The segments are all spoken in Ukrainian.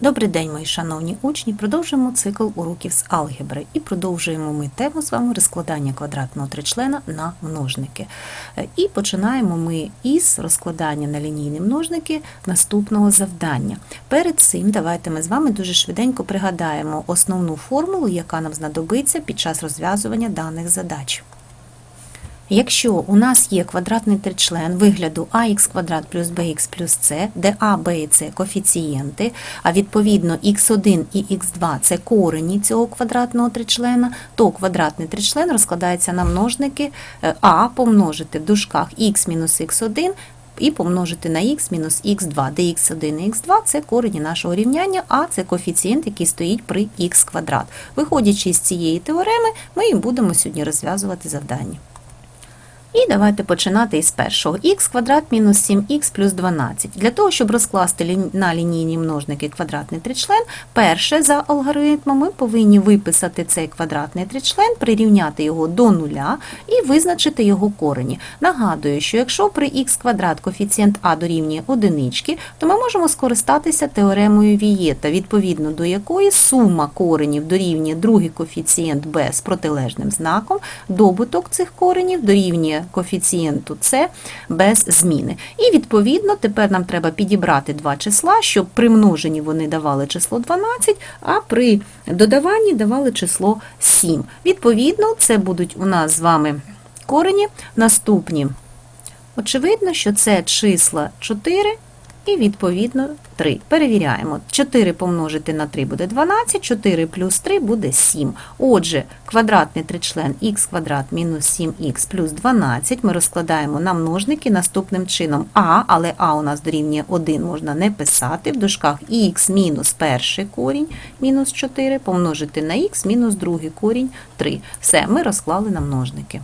Добрий день, мої шановні учні. Продовжуємо цикл уроків з алгебри і продовжуємо ми тему з вами розкладання квадратного тричлена на множники. Е, І починаємо ми із розкладання на лінійні множники наступного завдання. Перед цим давайте ми з вами дуже швиденько пригадаємо основну формулу, яка нам знадобиться під час розв'язування даних задач. Якщо у нас є квадратний тричлен вигляду ax квадрат плюс bx плюс c, де a, b і c – коефіцієнти, а відповідно x1 і x2 – це корені цього квадратного тричлена, то квадратний тричлен розкладається на множники е, a помножити в дужках x мінус x1 і помножити на x мінус x2, де x1 і x2 – це корені нашого рівняння, а це коефіцієнт, який стоїть при x квадрат. Виходячи з цієї теореми, ми і будемо сьогодні розв'язувати завдання. І давайте починати із першого. х квадрат мінус 7х плюс 12. Для того, щоб розкласти на лінійні множники квадратний тричлен, перше за алгоритмом ми повинні виписати цей квадратний тричлен, прирівняти його до нуля і визначити його корені. Нагадую, що якщо при х квадрат коефіцієнт а дорівнює одинички, то ми можемо скористатися теоремою Вієта, відповідно до якої сума коренів дорівнює другий коефіцієнт b з протилежним знаком, добуток цих коренів дорівнює коефіцієнту c без зміни. І відповідно тепер нам треба підібрати два числа, щоб при множенні вони давали число 12, а при додаванні давали число 7. Відповідно, це будуть у нас з вами корені наступні. Очевидно, що це числа 4 і відповідно 3. Перевіряємо. 4 помножити на 3 буде 12, 4 плюс 3 буде 7. Отже, квадратний тричлен х квадрат мінус 7х плюс 12 ми розкладаємо на множники наступним чином а, але а у нас дорівнює 1 можна не писати. В дужках х мінус перший корінь мінус 4 помножити на х мінус другий корінь 3. Все, ми розклали на множники.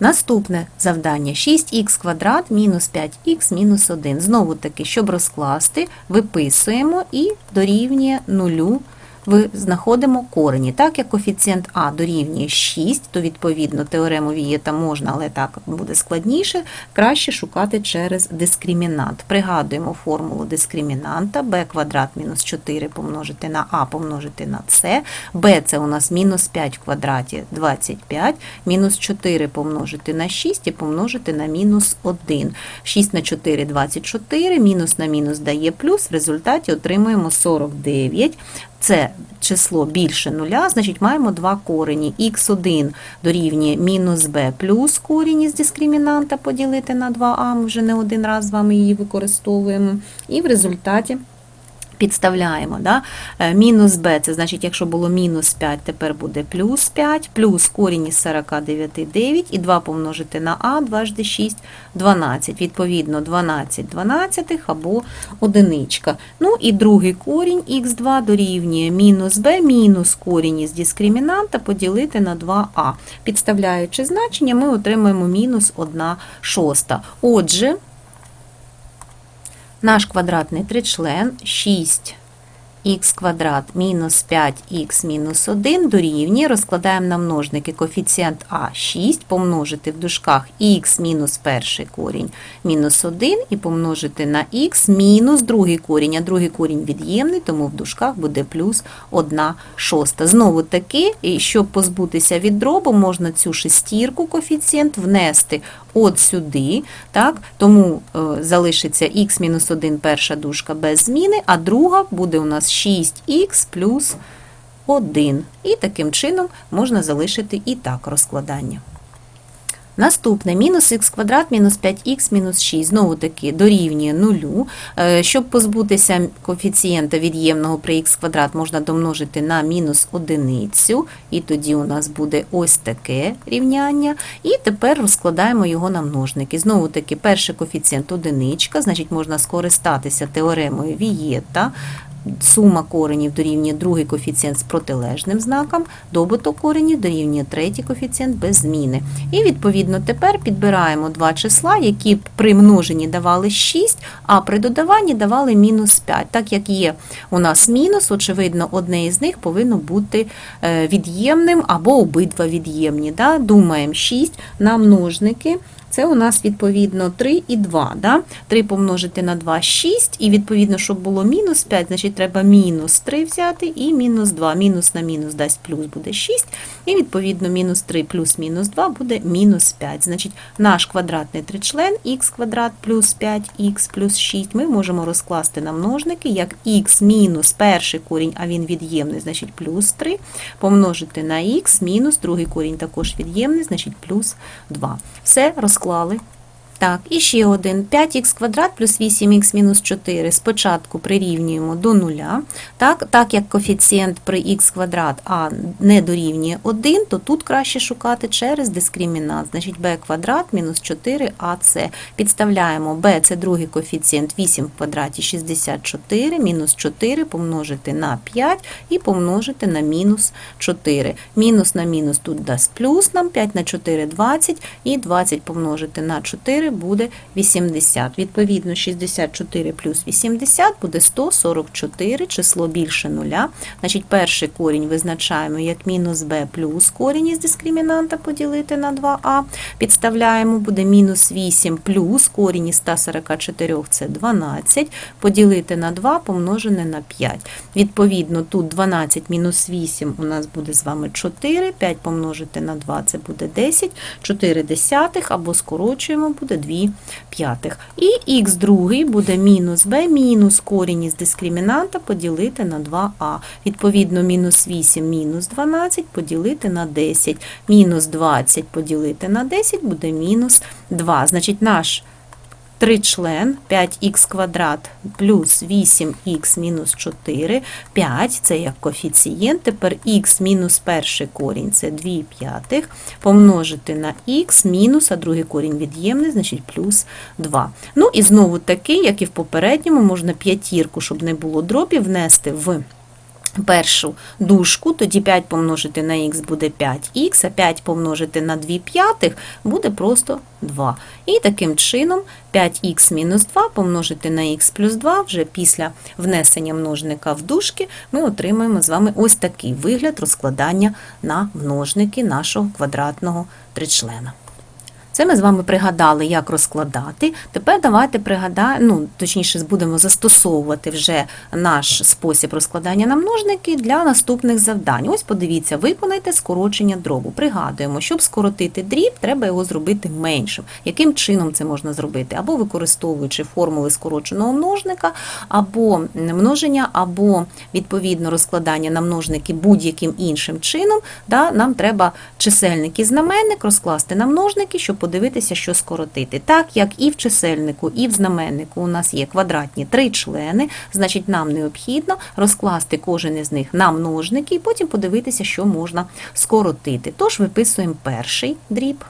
Наступне завдання 6х квадрат мінус 5х мінус 1. Знову таки, щоб розкласти, виписуємо і дорівнює нулю. Ви знаходимо корені. Так як коефіцієнт А дорівнює 6, то відповідно теорему Вієта можна, але так буде складніше, краще шукати через дискримінант. Пригадуємо формулу дискримінанта b квадрат мінус 4 помножити на А помножити на С, b це у нас мінус 5 в квадраті 25, мінус 4 помножити на 6 і помножити на мінус 1. 6 на 4 24, мінус на мінус дає плюс, в результаті отримуємо 49. Це число більше нуля, значить маємо два корені. х1 дорівнює мінус b плюс корінь із дискримінанта поділити на 2а, ми вже не один раз з вами її використовуємо. І в результаті підставляємо. Да? Е, Мінус b, це значить, якщо було мінус 5, тепер буде плюс 5, плюс корінь із 49 – 9, і 2 помножити на а, 2 жди 6, 12. Відповідно, 12 12 або одиничка. Ну і другий корінь х2 дорівнює мінус b, мінус корінь із дискримінанта поділити на 2а. Підставляючи значення, ми отримаємо мінус 1 шоста. Отже, наш квадратний тричлен 6х квадрат мінус 5х мінус 1 дорівнює, розкладаємо на множники коефіцієнт А 6, помножити в дужках х мінус перший корінь мінус 1 і помножити на х мінус другий корінь, а другий корінь від'ємний, тому в дужках буде плюс 1 шоста. Знову таки, щоб позбутися від дробу, можна цю шестірку коефіцієнт внести от сюди, так? тому е, залишиться х мінус 1 перша дужка без зміни, а друга буде у нас 6х плюс 1. І таким чином можна залишити і так розкладання. Наступне мінус х квадрат мінус 5х мінус 6. Знову таки дорівнює нулю. Е, Щоб позбутися коефіцієнта від'ємного при х квадрат, можна домножити на мінус одиницю, і тоді у нас буде ось таке рівняння. І тепер розкладаємо його на множники. Знову таки, перший коефіцієнт одиничка, значить можна скористатися теоремою Вієта. Сума коренів дорівнює другий коефіцієнт з протилежним знаком, добуток коренів дорівнює третій коефіцієнт без зміни. І відповідно тепер підбираємо два числа, які при множенні давали 6, а при додаванні давали мінус 5. Так як є у нас мінус, очевидно, одне із них повинно бути е, від'ємним або обидва від'ємні. Думаємо 6 на множники Це у нас відповідно 3 і 2. Да? 3 помножити на 2 – 6, і відповідно, щоб було мінус 5, значить треба мінус 3 взяти і мінус 2. Мінус на мінус дасть плюс буде 6, і відповідно мінус 3 плюс мінус 2 буде мінус 5. Значить, наш квадратний тричлен х квадрат плюс 5х плюс 6 ми можемо розкласти на множники, як х мінус перший корінь, а він від'ємний, значить плюс 3, помножити на х мінус другий корінь також від'ємний, значить плюс 2. Все розклали. Так, і ще один. 5х квадрат плюс 8х мінус 4 спочатку прирівнюємо до нуля. Так, так як коефіцієнт при х квадрат а не дорівнює 1, то тут краще шукати через дискримінант. Значить b квадрат мінус 4ac. Підставляємо b, це другий коефіцієнт 8 в квадраті 64, мінус 4 помножити на 5 і помножити на мінус 4. Мінус на мінус тут дасть плюс нам, 5 на 4 – 20, і 20 помножити на 4 буде 80. Відповідно, 64 плюс 80 буде 144, число більше нуля. Значить, перший корінь визначаємо як мінус b плюс корінь із дискримінанта поділити на 2а. Підставляємо, буде мінус 8 плюс корінь із 144 – це 12, поділити на 2 помножене на 5. Відповідно, тут 12 мінус 8 у нас буде з вами 4, 5 помножити на 2 це буде 10, 4 десятих або скорочуємо, буде 2 п'ятих. І х другий буде мінус b мінус корінь із дискримінанта поділити на 2а. Відповідно, мінус 8 мінус 12 поділити на 10. Мінус 20 поділити на 10 буде мінус 2. Значить, наш тричлен 5х квадрат плюс 8х мінус 4, 5 це як коефіцієнт, тепер х мінус перший корінь це 2 п'ятих, помножити на х мінус, а другий корінь від'ємний, значить плюс 2. Ну і знову таки, як і в попередньому, можна п'ятірку, щоб не було дробів, внести в першу дужку, тоді 5 помножити на х буде 5х, а 5 помножити на 2 п'ятих буде просто 2. І таким чином 5х мінус 2 помножити на х плюс 2, вже після внесення множника в дужки, ми отримаємо з вами ось такий вигляд розкладання на множники нашого квадратного тричлена. Це ми з вами пригадали, як розкладати. Тепер давайте пригадаємо, ну, точніше, будемо застосовувати вже наш спосіб розкладання на множники для наступних завдань. Ось подивіться, виконайте скорочення дробу. Пригадуємо, щоб скоротити дріб, треба його зробити меншим. Яким чином це можна зробити? Або використовуючи формули скороченого множника, або множення, або відповідно розкладання на множники будь-яким іншим чином. Да, Нам треба чисельник знаменник розкласти на множники, щоб подивитися, що скоротити. Так як і в чисельнику, і в знаменнику у нас є квадратні три члени, значить нам необхідно розкласти кожен із них на множники і потім подивитися, що можна скоротити. Тож виписуємо перший дріб.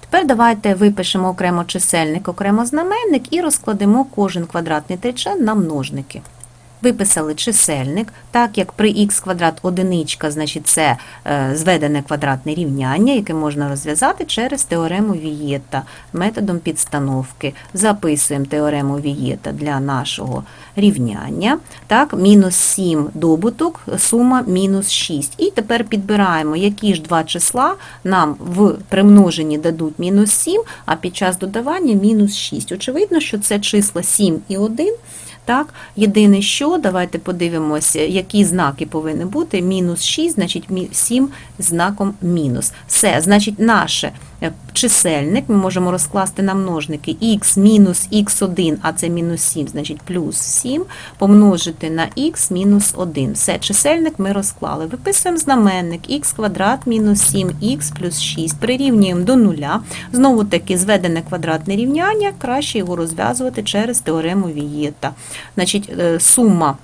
Тепер давайте випишемо окремо чисельник, окремо знаменник і розкладемо кожен квадратний тричлен на множники. Виписали чисельник, так як при х квадрат одиничка, значить це е, зведене квадратне рівняння, яке можна розв'язати через теорему Вієта методом підстановки. Записуємо теорему Вієта для нашого рівняння. Так, Мінус 7 добуток, сума мінус 6. І тепер підбираємо, які ж два числа нам в примноженні дадуть мінус 7, а під час додавання мінус 6. Очевидно, що це числа 7 і 1. Так, єдине що, давайте подивимося, які знаки повинні бути. Мінус 6, значить 7 знаком мінус. Все, значить, наше чисельник ми можемо розкласти на множники х мінус х1, а це мінус 7, значить плюс 7, помножити на х мінус 1. Все, чисельник ми розклали. Виписуємо знаменник х квадрат мінус 7х плюс 6. Прирівнюємо до нуля. Знову таки зведене квадратне рівняння, краще його розв'язувати через теорему Вієта. Значить, е, сума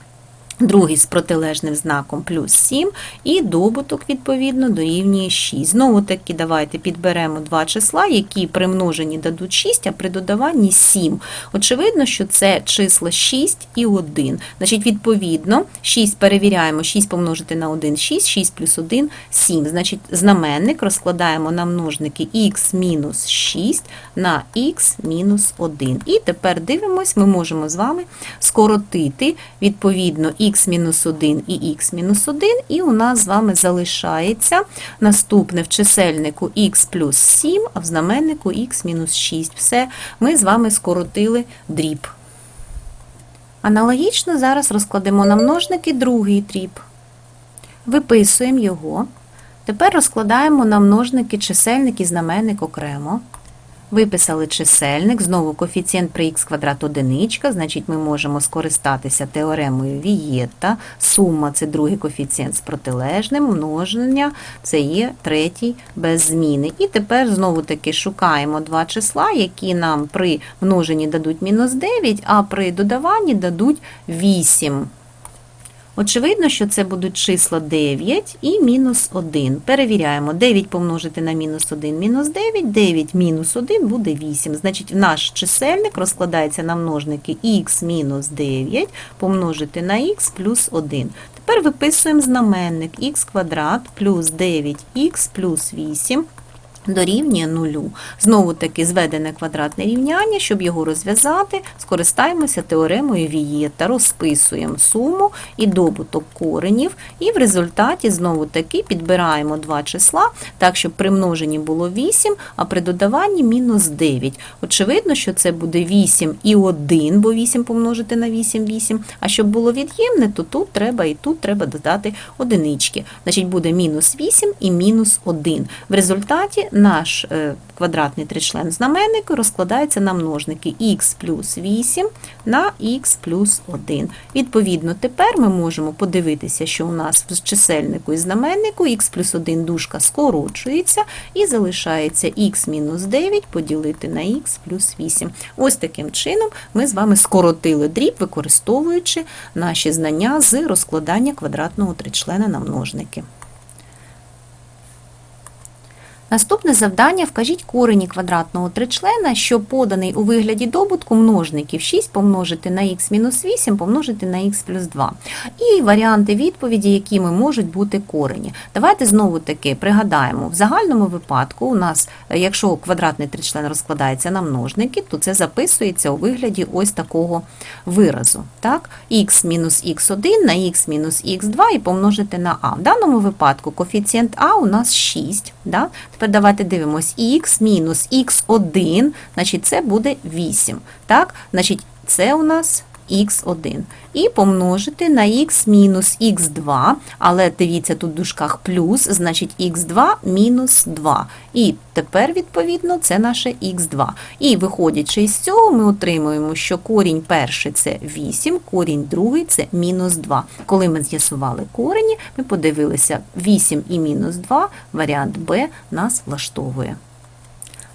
Другий з протилежним знаком плюс 7, і добуток, відповідно, дорівнює 6. Знову таки, давайте підберемо два числа, які при множенні дадуть 6, а при додаванні 7. Очевидно, що це числа 6 і 1. Значить, відповідно, 6 перевіряємо, 6 помножити на 1 – 6, 6 плюс 1 – 7. Значить, знаменник розкладаємо на множники х мінус 6 на х мінус 1. І тепер дивимось, ми можемо з вами скоротити, відповідно, х-1 і х-1, і у нас з вами залишається наступне в чисельнику х плюс 7, а в знаменнику х-6. Все, ми з вами скоротили дріб. Аналогічно зараз розкладемо на множники другий дріб. Виписуємо його. Тепер розкладаємо на множники чисельник і знаменник окремо. Виписали чисельник, знову коефіцієнт при х квадрат одиничка, значить ми можемо скористатися теоремою Вієта. Сума це другий коефіцієнт з протилежним, множення це є третій без зміни. І тепер знову таки шукаємо два числа, які нам при множенні дадуть мінус 9, а при додаванні дадуть 8. Очевидно, що це будуть числа 9 і мінус 1. Перевіряємо. 9 помножити на мінус 1 мінус 9, 9 мінус 1 буде 8. Значить, наш чисельник розкладається на множники х мінус 9 помножити на х плюс 1. Тепер виписуємо знаменник х квадрат плюс 9х плюс 8 дорівнює нулю. Знову таки зведене квадратне рівняння, щоб його розв'язати, скористаємося теоремою Вієта, розписуємо суму і добуток коренів, і в результаті знову таки підбираємо два числа, так, щоб при множенні було 8, а при додаванні мінус 9. Очевидно, що це буде 8 і 1, бо 8 помножити на 8, 8. А щоб було від'ємне, то тут треба і тут треба додати одинички. Значить, буде мінус 8 і мінус 1. В результаті наш е, квадратний тричлен знаменнику розкладається на множники х плюс 8 на х плюс 1. Відповідно, тепер ми можемо подивитися, що у нас в чисельнику і знаменнику х плюс 1 дужка скорочується і залишається х мінус 9 поділити на х плюс 8. Ось таким чином ми з вами скоротили дріб, використовуючи наші знання з розкладання квадратного тричлена на множники. Наступне завдання вкажіть корені квадратного тричлена, що поданий у вигляді добутку множників 6 помножити на х мінус 8 помножити на х плюс 2. І варіанти відповіді, якими можуть бути корені. Давайте знову таки пригадаємо, в загальному випадку у нас, якщо квадратний тричлен розкладається на множники, то це записується у вигляді ось такого виразу. Так? х мінус х1 на х мінус х2 і помножити на а. В даному випадку коефіцієнт а у нас 6. Да? Тепер давайте дивимось, х мінус х1, значить це буде 8. Так? Значить, це у нас х1. І помножити на х мінус х2, але дивіться, тут в дужках плюс, значить х2 мінус 2. І тепер, відповідно, це наше х2. І виходячи із цього, ми отримуємо, що корінь перший це 8, корінь другий це мінус 2. Коли ми з'ясували корені, ми подивилися 8 і мінус 2, варіант Б нас влаштовує.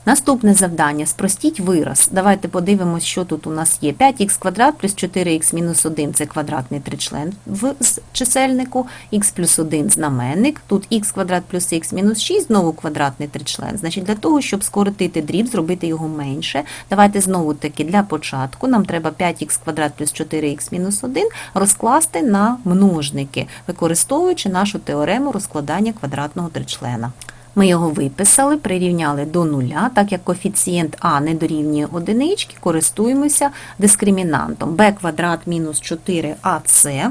Наступне завдання спростіть вираз. Давайте подивимось, що тут у нас є. 5х квадрат плюс 4х мінус 1 це квадратний тричлен в чисельнику, х плюс 1 знаменник, тут х квадрат плюс х мінус 6, знову квадратний тричлен. Значить, для того, щоб скоротити дріб, зробити його менше, давайте знову таки для початку нам треба 5х квадрат плюс 4х мінус 1 розкласти на множники, використовуючи нашу теорему розкладання квадратного тричлена. Ми його виписали, прирівняли до нуля, так як коефіцієнт А не дорівнює одинички, користуємося дискримінантом b квадрат мінус 4ac.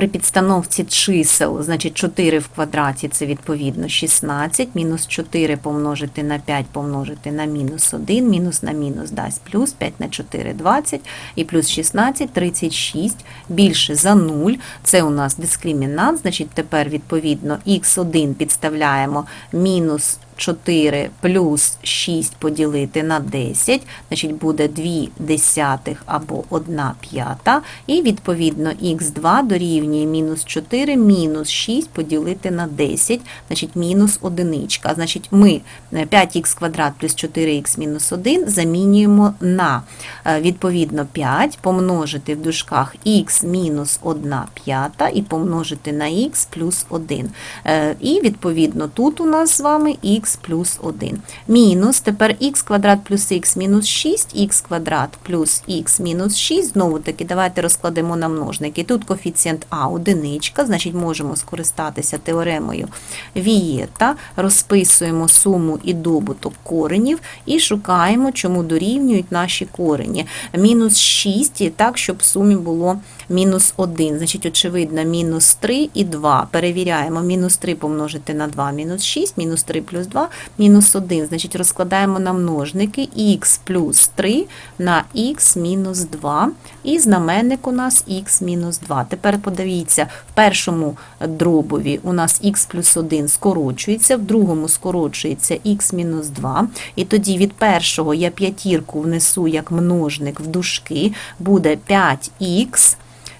При підстановці чисел, значить 4 в квадраті це відповідно 16, мінус 4 помножити на 5 помножити на мінус 1, мінус на мінус дасть плюс, 5 на 4 – 20, і плюс 16 – 36, більше за 0. Це у нас дискримінант, значить тепер відповідно х1 підставляємо мінус 4 плюс 6 поділити на 10, значить буде 2 десятих або 1 п'ята. І відповідно х2 дорівнює мінус 4 мінус 6 поділити на 10, значить мінус 1. Значить ми 5х квадрат плюс 4х мінус 1 замінюємо на е, відповідно 5, помножити в дужках х мінус 1 п'ята і помножити на х плюс 1. Е, І відповідно тут у нас з вами х плюс 1. Мінус, тепер х квадрат плюс х мінус 6, х квадрат плюс х мінус 6. Знову таки, давайте розкладемо на множники. Тут коефіцієнт а одиничка, значить можемо скористатися теоремою Вієта, розписуємо суму і добуток коренів і шукаємо, чому дорівнюють наші корені. Мінус 6, і так, щоб в сумі було мінус 1. Значить, очевидно, мінус 3 і 2. Перевіряємо, мінус 3 помножити на 2, мінус 6, мінус 3 плюс 2, мінус 1. Значить, розкладаємо на множники х плюс 3 на х мінус 2. І знаменник у нас х мінус 2. Тепер подивіться, в першому дробові у нас х плюс 1 скорочується, в другому скорочується х мінус 2. І тоді від першого я п'ятірку внесу як множник в дужки, буде 5х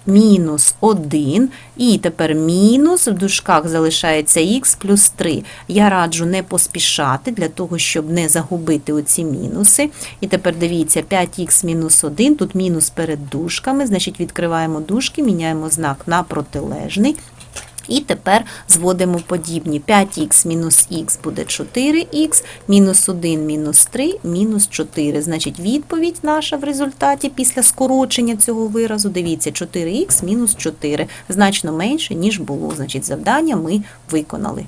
мінус 1, і тепер мінус, в дужках залишається х плюс 3. Я раджу не поспішати для того, щоб не загубити оці мінуси. І тепер дивіться, 5х мінус 1, тут мінус перед дужками, значить відкриваємо дужки, міняємо знак на протилежний. І тепер зводимо подібні. 5х мінус х буде 4х, мінус 1 мінус 3, мінус 4. Значить, відповідь наша в результаті після скорочення цього виразу, дивіться, 4х мінус 4, значно менше, ніж було. Значить, завдання ми виконали.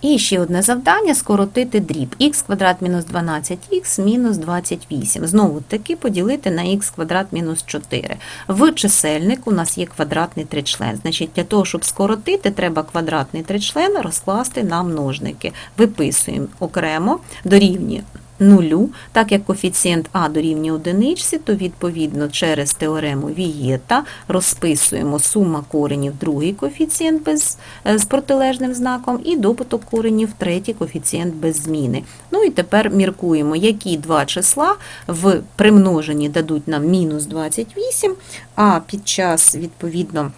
І ще одне завдання скоротити дріб х квадрат мінус 12х мінус 28. Знову таки поділити на х квадрат мінус 4. В чисельник у нас є квадратний тричлен. Значить, для того, щоб скоротити, треба квадратний тричлен розкласти на множники. Виписуємо окремо дорівнює нулю, так як коефіцієнт А дорівнює одиничці, то відповідно через теорему Вієта розписуємо сума коренів другий коефіцієнт без, е, з протилежним знаком і добуток коренів третій коефіцієнт без зміни. Ну і тепер міркуємо, які два числа в примноженні дадуть нам мінус 28, а під час відповідно.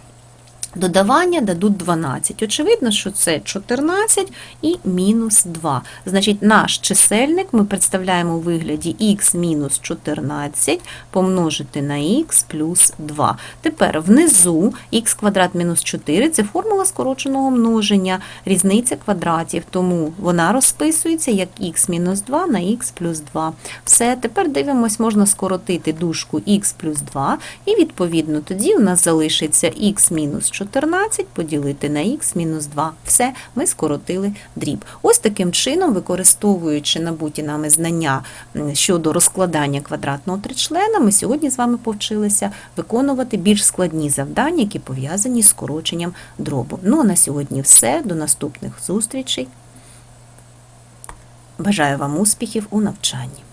Додавання дадуть 12. Очевидно, що це 14 і мінус 2. Значить, наш чисельник ми представляємо у вигляді х мінус 14 помножити на х плюс 2. Тепер внизу х квадрат мінус 4 це формула скороченого множення, різниця квадратів, тому вона розписується як х мінус 2 на х плюс 2. Все, тепер дивимось, можна скоротити дужку х плюс 2, і відповідно тоді у нас залишиться х мінус 14 поділити на х мінус 2. Все, ми скоротили дріб. Ось таким чином, використовуючи набуті нами знання щодо розкладання квадратного тричлена, ми сьогодні з вами повчилися виконувати більш складні завдання, які пов'язані з скороченням дробу. Ну а на сьогодні все. До наступних зустрічей. Бажаю вам успіхів у навчанні.